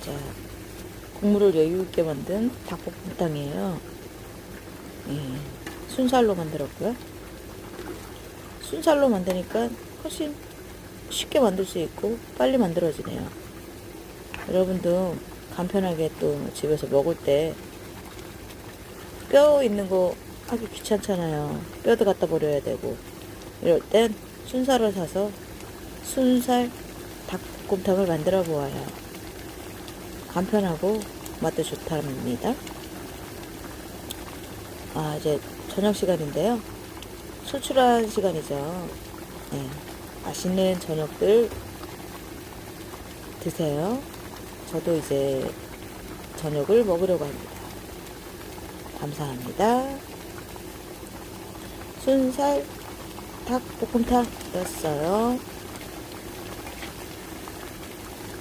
자, 국물을 여유 있게 만든 닭볶음탕이에요. 예, 순살로 만들었고요. 순살로 만드니까 훨씬 쉽게 만들 수 있고 빨리 만들어지네요. 여러분도 간편하게 또 집에서 먹을 때 뼈 있는 거 하기 귀찮잖아요. 뼈도 갖다 버려야 되고 이럴 땐 순살을 사서 순살 닭볶음탕을 만들어 보아요. 간편하고 맛도 좋답니다. 아, 이제 저녁 시간인데요. 출출한 시간이죠. 네, 맛있는 저녁들 드세요. 저도 이제 저녁을 먹으려고 합니다. 감사합니다. 순살 닭 볶음탕이었어요.